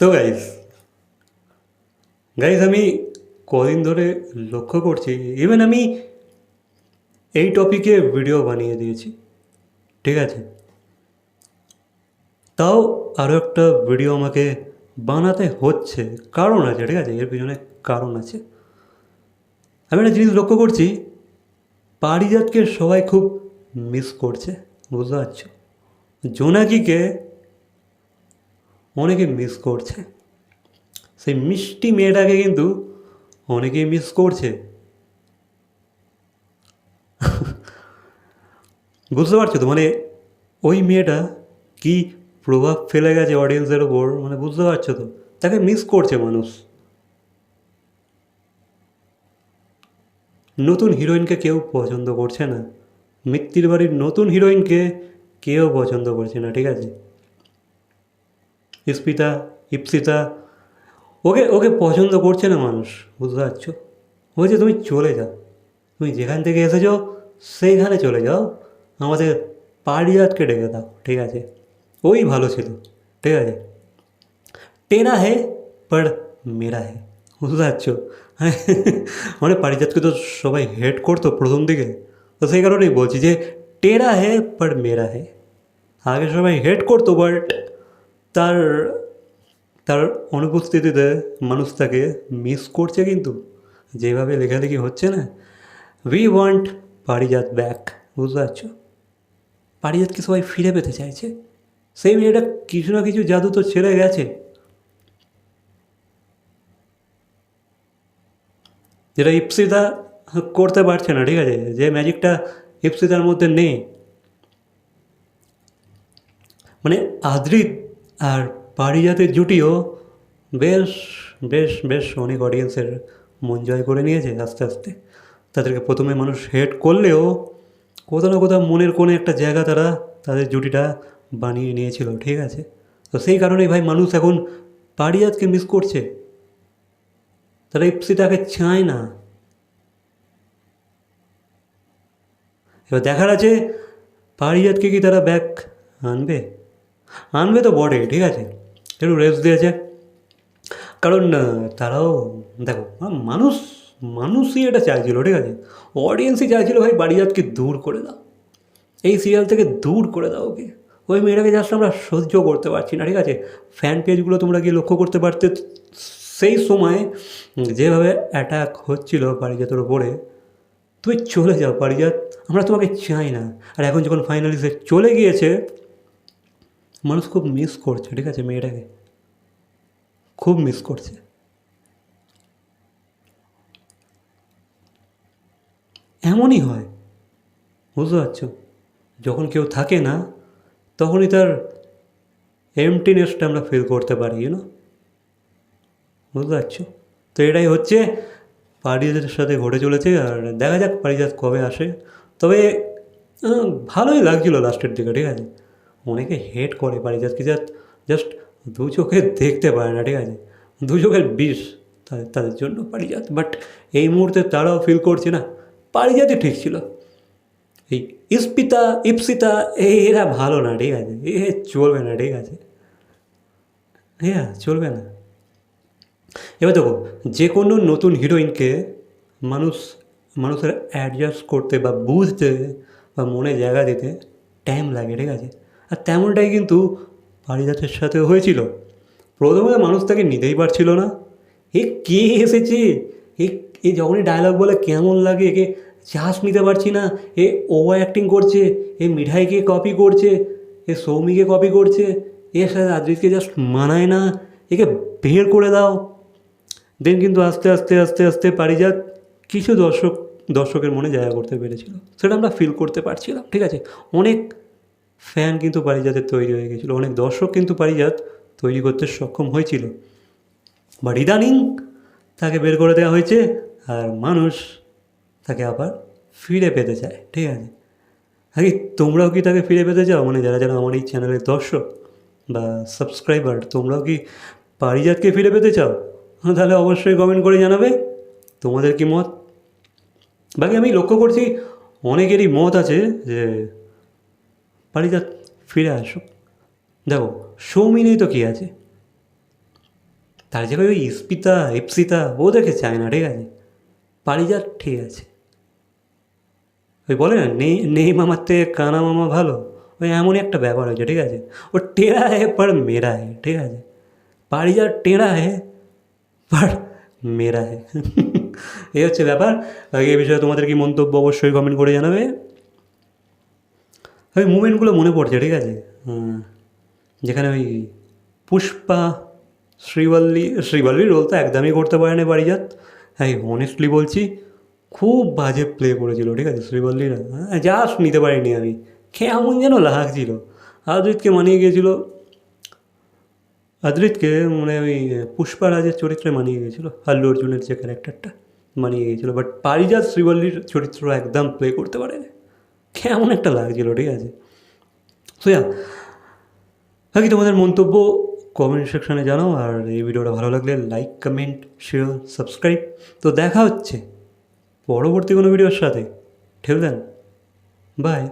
তো guys guys আমি কদিন ধরে লক্ষ্য করছি ইভেন আমি এই টপিকে ভিডিও বানিয়ে দিয়েছি, ঠিক আছে? তাও আরও একটা ভিডিও আমাকে বানাতে হচ্ছে, কারণ আছে, ঠিক আছে? এর পিছনে কারণ আছে। আমি একটা জিনিস লক্ষ্য করছি, পারিজাতকে সবাই খুব মিস করছে, বুঝতে পারছ? জোনাকিকে অনেকে মিস করছে। সেই মিষ্টি মেয়েটাকে কিন্তু অনেকেই মিস করছে। বুঝতে পারছ তো? মানে ওই মেয়েটা কি প্রভাব ফেলে গেছে অডিয়েন্সের ওপর মানে বুঝতে পারছ তো? তাকে মিস করছে মানুষ। নতুন হিরোইনকে কেউ পছন্দ করছে না। মিত্তির বাড়ির নতুন হিরোইনকে কেউ পছন্দ করছে না, ঠিক আছে? ইস্পিতা, ইপসিতা। ওকে ওকে পছন্দ করছে না মানুষ, বুঝতে পারছ? বলছে, তুমি চলে যাও। তুমি যেখান থেকে এসেছ, সেইখানে চলে যাও। আমাদের পারিজাতকে ডেকে দাও, ঠিক আছে? ওই ভালো ছিল, ঠিক আছে? টেরা হে, পর মেরা হে, বুঝতে পারছ? মানে পারিজাতকে তো সবাই হেড করতো প্রথম দিকে। তো সেই কারণেই বলছি যে, টেরা হে, পর মেরা হে। আগে সবাই হেড করতো বাট তার তার অনুপস্থিতিতে মানুষ তাকে মিস করছে কিন্তু। যেভাবে লেখালেখি হচ্ছে না। উই ওয়ান্ট পারিজাত ব্যাক বুঝতে পারছ? পারিজাতকে সবাই ফিরে পেতে চাইছে? সেই মেয়েটা কিছু না কিছু জাদু তো ছেড়ে গেছে। যেটা ইপসিতা করতে পারছে না, ঠিক আছে? যে ম্যাজিকটা ইপসিতার মধ্যে নেই। মানে আদ্রিত আর পারিজাতের জুটিও বেশ বেশ বেশ অনেক অডিয়েন্সের মন জয় করে নিয়েছে আস্তে আস্তে। তাদেরকে প্রথমে মানুষ হেড করলেও কোথাও না কোথাও মনের কোনো একটা জায়গা তারা তাদের জুটিটা বানিয়ে নিয়েছিল, ঠিক আছে? তো সেই কারণেই ভাই মানুষ এখন পারিজাতকে মিস করছে। তারা ইপসিটাকে চায় না। এবার দেখার আছে পারিজাতকে কি তারা ব্যাক আনবে? আনবে তো বটে, ঠিক আছে? একটু রেস্ট দিয়েছে। কারণ তারাও, দেখো মানুষ, মানুষই এটা চাইছিল, ঠিক আছে? অডিয়েন্সই চাইছিল, ভাই পারিজাতকে দূর করে দাও। এই সিরিয়াল থেকে দূর করে দাও ওকে। ওই মেয়েটাকে জাস্ট আমরা সহ্য করতে পারছি না, ঠিক আছে? ফ্যান পেজগুলো তোমরা গিয়ে লক্ষ্য করতে পারতে, সেই সময় যেভাবে অ্যাটাক হচ্ছিল পারিজাতের ওপরে তুমি চলে যাও, পারিজাত। আমরা তোমাকে চাই না। আর এখন যখন ফাইনালি সে চলে গিয়েছে মানুষ খুব মিস করছে, ঠিক আছে, মেয়েটাকে। খুব মিস করছে। এমনই হয়, বুঝতে পারছ? যখন কেউ থাকে না, তখনই তার এমটিনেসটা আমরা ফিল করতে পারি না বুঝতে পারছ? তো এটাই হচ্ছে পারিজাতের সাথে ঘটে চলেছে, আর দেখা যাক পারিজাত কবে আসে। তবে ভালোই লাগছিল লাস্টের দিকে, ঠিক আছে? অনেকে হেট করে পারিজাতকে জাস্ট জাস্ট দু চোখে দেখতে পারে না, ঠিক আছে? দু চোখের বিষ তাদের তাদের জন্য পারিজাত। বাট এই মুহূর্তে তারাও ফিল করছে না, পারিজাতই ঠিক ছিল। এই ইস্পিতা, ইপসিতা এরা ভালো না, ঠিক আছে? এ চলবে না, ঠিক আছে? হ্যাঁ চলবে না। এবার দেখো, যে কোনো নতুন হিরোইনকে মানুষ, মানুষের অ্যাডজাস্ট করতে বা বুঝতে বা মনে জায়গা দিতে টাইম লাগে, ঠিক আছে? আর তেমনটাই কিন্তু পারিজাতের সাথে হয়েছিল। প্রথমে মানুষ তাকে নিতেই পারছিল না। এ কে এসেছে? এ এ যখনই ডায়লগ বলে, কেমন লাগে? একে চাষ নিতে পারছি না। এ ওভার অ্যাক্টিং করছে। এ মিঠাইকে কপি করছে। এ সৌমিকে কপি করছে। এর সাথে আদ্রিতকে জাস্ট মানায় না। একে বের করে দাও। দেন কিন্তু আস্তে আস্তে আস্তে আস্তে পারিজাত কিছু দর্শক, দর্শকের মনে জায়গা করতে পেরেছিল। সেটা আমরা ফিল করতে পারছিলাম, ঠিক আছে? অনেক ফ্যান কিন্তু পারিজাতের তৈরি হয়ে গেছিল। অনেক দর্শক কিন্তু পারিজাত তৈরি করতে সক্ষম হয়েছিল। বাট ইদানিং তাকে বের করে দেওয়া হয়েছে আর মানুষ তাকে আবার ফিরে পেতে চায়। ঠিক আছে? আগে তোমরাও কি তাকে ফিরে পেতে চাও? মানে যারা যারা আমার এই চ্যানেলের দর্শক বা সাবস্ক্রাইবার তোমরাও কি পারিজাতকে ফিরে পেতে চাও? হ্যাঁ, তাহলে অবশ্যই কমেন্ট করে জানাবে। তোমাদের কি মত? বাকি আমি লক্ষ্য করছি অনেকেরই মত আছে যে পারিজাত ফিরে আসুক দেখো সৌমিনেই তো কী আছে? তার জায়গায় ওই ইস্পিতা, ইপসিতা, ও দেখে চায় না ঠিক আছে? পারিজাত ঠিক আছে। ওই বলে না, নেই নেই মামার থেকে কানা মামা ভালো? ওই এমনই একটা ব্যাপার হয়েছে, ঠিক আছে? ও টেরা হে পর মেরা হে ঠিক আছে? পারিজাত টেরা হে পর মেরা হে এই হচ্ছে ব্যাপার। এই বিষয়ে তোমাদের কি মন্তব্য অবশ্যই কমেন্ট করে জানাবে। ওই মুমেন্টগুলো মনে পড়ছে, ঠিক আছে? যেখানে ওই পুষ্পা, শ্রীবল্লী, শ্রীবল্লীর রোল তো একদমই করতে পারে না পারিজাত হ্যাঁ অনেস্টলি বলছি, খুব বাজে প্লে করেছিল, ঠিক আছে? শ্রীবল্লীরা হ্যাঁ জাস্ট নিতে পারিনি আমি, কেমন যেন লাগছিল আদ্রিতকে মানিয়ে গিয়েছিল, আদ্রিতকে মানে ওই পুষ্পারাজের চরিত্রে মানিয়ে গিয়েছিল আল্লু অর্জুনের যে ক্যারেক্টারটা মানিয়ে গিয়েছিল বাট পারিজাত শ্রীবল্লীর চরিত্র একদম প্লে করতে পারে না কেমন একটা লাগছিল, ঠিক আছে? সোয়া বাকি তোমাদের মন্তব্য কমেন্ট সেকশানে জানাও, আর এই ভিডিওটা ভালো লাগলে লাইক কমেন্ট শেয়ার সাবস্ক্রাইব তো দেখা হচ্ছে পরবর্তী কোনো ভিডিওর সাথে। ঠেল দেন বাই